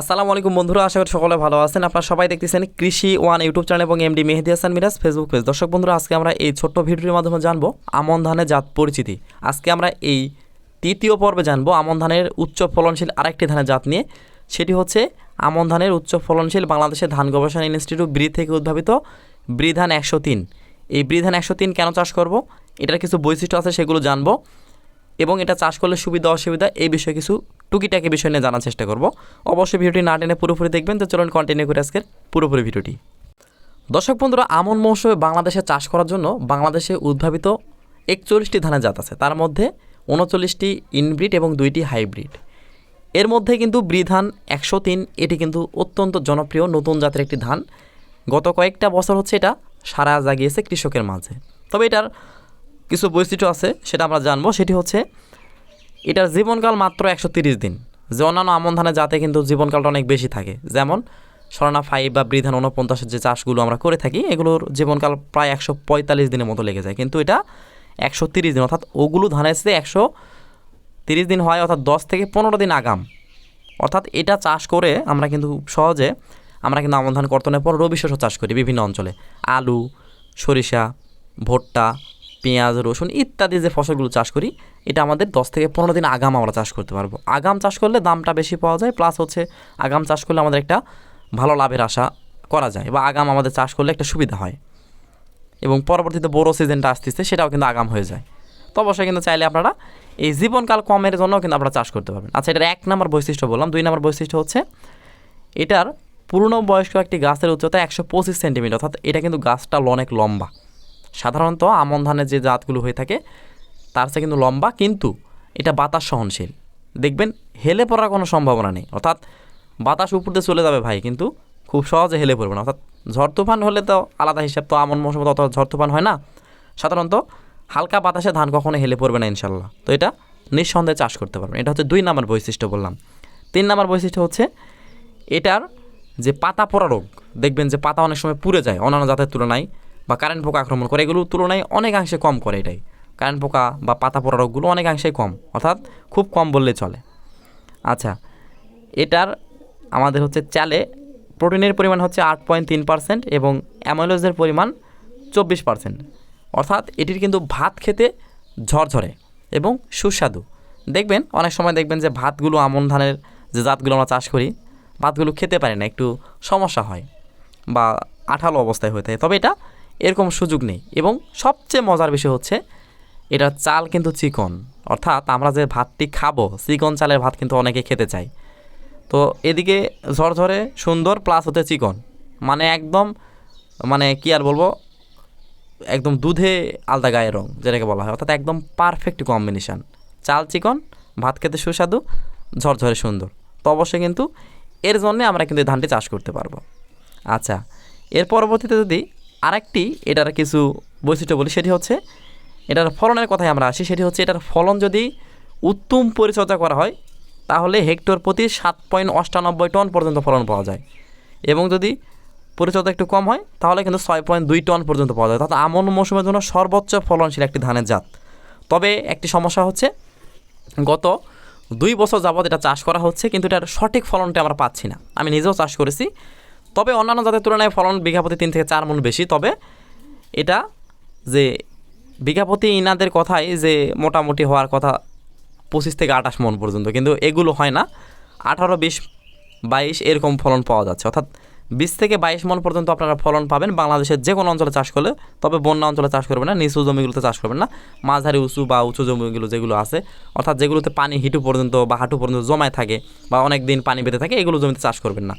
আসসালামু আলাইকুম বন্ধুরা, আশা করি সকলে ভালো আছেন। আপনারা সবাই দেখতেছেন কৃষি ওয়ান ইউটিউব চ্যানেল এবং MD Mehedi Hasan Miraj Facebook page দর্শক বন্ধুরা, আজকে আমরা এই ছোট্ট ভিডিওর মাধ্যমে জানব আমন ধানের জাত পরিচিতি। আজকে আমরা এই তৃতীয় পর্বে জানব আমন ধানের উচ্চ ফলনশীল আরেকটি ধানের জাত নিয়ে। সেটি হচ্ছে আমন ধানের উচ্চ ফলনশীল বাংলাদেশের ধান গবেষণা ইনস্টিটিউট ব্রি থেকে উদ্ভাবিত ব্রিধান একশো তিন। এই ব্রিধান একশো তিন কেন চাষ করব? এটার কিছু বৈশিষ্ট্য আছে, সেগুলো জানব। এবং এটা চাষ করলে সুবিধা, অসুবিধা, এই বিষয়ে কিছু টুকিটাকি বিষয় নিয়ে জানার চেষ্টা করব। অবশ্যই ভিডিওটি না টেনে পুরোপুরি দেখবেন। তো চলুন কন্টিনিউ করে আজকের পুরোপুরি ভিডিওটি। দর্শক বন্ধুরা, আমন মৌসুমে বাংলাদেশে চাষ করার জন্য বাংলাদেশে উদ্ভাবিত একচল্লিশটি ধানের জাত আছে। তার মধ্যে উনচল্লিশটি ইনব্রিড এবং দুইটি হাইব্রিড। এর মধ্যে কিন্তু ব্রিধান একশো তিন, এটি কিন্তু অত্যন্ত জনপ্রিয় নতুন জাতের একটি ধান। গত কয়েকটা বছর হচ্ছে এটা সারা জাগিয়েছে কৃষকের মাঝে। তবে এটার কিছু বৈশিষ্ট্য আছে, সেটা আমরা জানব। সেটি হচ্ছে এটার জীবনকাল মাত্র একশো তিরিশ দিন। যে অন্যান্য আমন ধানের জাতে কিন্তু জীবনকালটা অনেক বেশি থাকে। যেমন স্বর্ণা ফাইভ বা বৃধান উনপঞ্চাশের যে চাষগুলো আমরা করে থাকি, এগুলোর জীবনকাল প্রায় একশো পঁয়তাল্লিশ দিনের মতো লেগে যায়। কিন্তু এটা একশো তিরিশ দিন, অর্থাৎ ওগুলো ধানের চেয়ে একশো তিরিশ দিন হয়, অর্থাৎ দশ থেকে পনেরো দিন আগাম। অর্থাৎ এটা চাষ করে আমরা কিন্তু সহজে আমরা কিন্তু আমন ধান কর্তনের পর রবি শস্য চাষ করি বিভিন্ন অঞ্চলে। আলু, সরিষা, ভুট্টা পেঁয়াজ, রসুন ইত্যাদি যে ফসলগুলো চাষ করি, এটা আমাদের দশ থেকে পনেরো দিন আগাম আমরা চাষ করতে পারব। আগাম চাষ করলে দামটা বেশি পাওয়া যায় প্লাস হচ্ছে আগাম চাষ করলে আমাদের একটা ভালো লাভের আশা করা যায় বা আগাম আমাদের চাষ করলে একটা সুবিধা হয়। এবং পরবর্তীতে বড়ো সিজনটা আসতেছে, সেটাও কিন্তু আগাম হয়ে যায়। তো অবশ্যই কিন্তু চাইলে আপনারা এই জীবনকাল কমের জন্য কিন্তু আপনারা চাষ করতে পারবেন। আচ্ছা এটার এক নম্বর বৈশিষ্ট্য বললাম। দুই নম্বর বৈশিষ্ট্য হচ্ছে, এটার পুরনো বয়স্ক একটি গাছের উচ্চতা একশো পঁচিশ সেন্টিমিটার, অর্থাৎ এটা কিন্তু গাছটা অনেক লম্বা। সাধারণত আমন ধানের যে জাতগুলো হয়ে থাকে, তার চেয়ে কিন্তু লম্বা, কিন্তু এটা বাতাস সহনশীল। দেখবেন হেলে পড়ার কোনো সম্ভাবনা নেই। অর্থাৎ বাতাস উপর দিয়ে চলে যাবে ভাই, কিন্তু খুব সহজে হেলে পড়বে না। অর্থাৎ ঝড় তুফান হলে তো আলাদা হিসাব, তো আমন মৌসুমে অত ঝড় তুফান হয় না। সাধারণত হালকা বাতাসে ধান কখনো হেলে পড়বে না ইনশাল্লাহ তো এটা নিঃসন্দেহে চাষ করতে পারবেন। এটা হচ্ছে দুই নাম্বার বৈশিষ্ট্য বললাম। তিন নাম্বার বৈশিষ্ট্য হচ্ছে এটার যে পাতা পোড়া রোগ, দেখবেন যে পাতা অনেক সময় পুড়ে যায় অন্যান্য জাতের তুলনায়। বা কারেন্ট পোকা আক্রমণ করে, এগুলোর তুলনায় অনেকাংশে কম করে এটাই। কারেন্ট পোকা বা পাতা পোড়া রোগগুলো অনেকাংশে কম, অর্থাৎ খুব কম বললে চলে। আচ্ছা এটার আমাদের হচ্ছে চালে প্রোটিনের পরিমাণ হচ্ছে আট পয়েন্ট তিন পার্সেন্ট এবং অ্যামাইলোজের পরিমাণ চব্বিশ পার্সেন্ট অর্থাৎ এটির কিন্তু ভাত খেতে ঝরঝরে এবং সুস্বাদু। দেখবেন, অনেক সময় দেখবেন যে ভাতগুলো আমন ধানের যে জাতগুলো আমরা চাষ করি, ভাতগুলো খেতে পারে না, একটু সমস্যা হয় বা আঠালো অবস্থায় হয়ে থাকে। তবে এটা এরকম সুযোগ নেই। এবং সবচেয়ে মজার বিষয় হচ্ছে, এটা চাল কিন্তু চিকন। অর্থাৎ আমরা যে ভাতটি খাব, চিকন চালের ভাত কিন্তু অনেকে খেতে চায়। তো এদিকে ঝরঝরে সুন্দর প্লাস হতে চিকন। মানে একদম মানে কি আর বলব, একদম দুধে আলাদা গায়ের রং, যেটাকে বলা হয়। অর্থাৎ একদম পারফেক্ট কম্বিনেশান চাল চিকন, ভাত খেতে সুস্বাদু, ঝরঝরে সুন্দর। তো অবশ্যই কিন্তু এর জন্যে আমরা কিন্তু ধানটি চাষ করতে পারব। আচ্ছা এর পরবর্তীতে যদি আরেকটি এটার কিছু বৈশিষ্ট্য বলি, সেটি হচ্ছে এটার ফলনের কথায় আমরা আসি, সেটি হচ্ছে এটার ফলন যদি উত্তম পরিচর্যা করা হয়, তাহলে হেক্টর প্রতি সাত পয়েন্ট অষ্টানব্বই টন পর্যন্ত ফলন পাওয়া যায়। এবং যদি পরিচর্যা একটু কম হয়, তাহলে কিন্তু ছয় পয়েন্ট দুই টন পর্যন্ত পাওয়া যায়। অর্থাৎ আমন মৌসুমের জন্য সর্বোচ্চ ফলনশীল একটি ধানের জাত। তবে একটি সমস্যা হচ্ছে, গত দুই বছর যাবৎ এটা চাষ করা হচ্ছে, কিন্তু এটার সঠিক ফলনটা আমরা পাচ্ছি না। আমি নিজেও চাষ করেছি তবে অন্যান্য জাতের তুলনায় ফলন বিঘাপতি তিন থেকে চার মন বেশি। তবে এটা যে বিঘাপতি ইনাদের কথাই যে মোটামুটি হওয়ার কথা পঁচিশ থেকে আঠাশ মন পর্যন্ত। কিন্তু এগুলো হয় না। আঠারো, বিশ, বাইশ এরকম ফলন পাওয়া যাচ্ছে। অর্থাৎ বিশ থেকে বাইশ মন পর্যন্ত আপনারা ফলন পাবেন। বাংলাদেশের যে কোনো অঞ্চলে চাষ করলে, তবে বন্যা অঞ্চলে চাষ করবেন না, নিচু জমিগুলোতে চাষ করবেন না। মাঝারি, উঁচু বা উঁচু জমিগুলো যেগুলো আছে, অর্থাৎ যেগুলোতে পানি হিটু পর্যন্ত বা হাঁটু পর্যন্ত জমায় থাকে বা অনেক দিন পানি বেঁধে থাকে, এগুলো জমিতে চাষ করবেন না।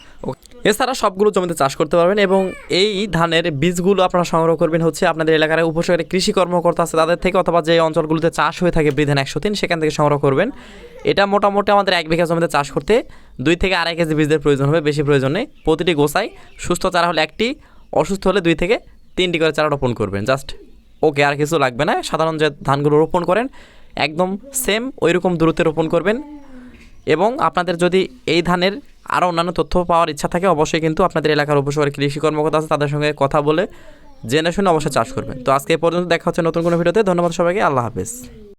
এছাড়া সবগুলো জমিতে চাষ করতে পারবেন এবং এই ধানের বীজগুলো আপনারা সংগ্রহ করবেন হচ্ছে আপনাদের এলাকার উপসরকারি কৃষি কর্মকর্তা আছে, তাদের থেকে অথবা যে অঞ্চলগুলোতে চাষ হয়ে থাকে বৃধান একশো তিন, সেখান থেকে সংগ্রহ করবেন। এটা মোটামুটি আমাদের এক বিঘা জমিতে চাষ করতে দুই থেকে আড়াই কেজি বীজের প্রয়োজন হবে, বেশি প্রয়োজন নেই। প্রতিটি গোসাই সুস্থ চারা হলে একটি, অসুস্থ হলে দুই থেকে তিনটি করে চারা রোপণ করবেন। জাস্ট ওকে, আর কিছু লাগবে না। সাধারণ যে ধানগুলো রোপণ করেন, একদম সেম ওই রকম দূরত্বে রোপণ করবেন। এবং আপনাদের যদি এই ধানের আরও অন্যান্য তথ্য পাওয়ার ইচ্ছা থাকে, অবশ্যই কিন্তু আপনাদের এলাকার উপসরকারি কৃষি কর্মকর্তা আছে, তাদের সঙ্গে কথা বলে, জেনে শুনে অবশ্যই চাষ করবেন। তো আজকে পর্যন্ত দেখা হচ্ছে নতুন কোনো ভিডিওতে। ধন্যবাদ সবাইকে। আল্লাহ হাফেজ।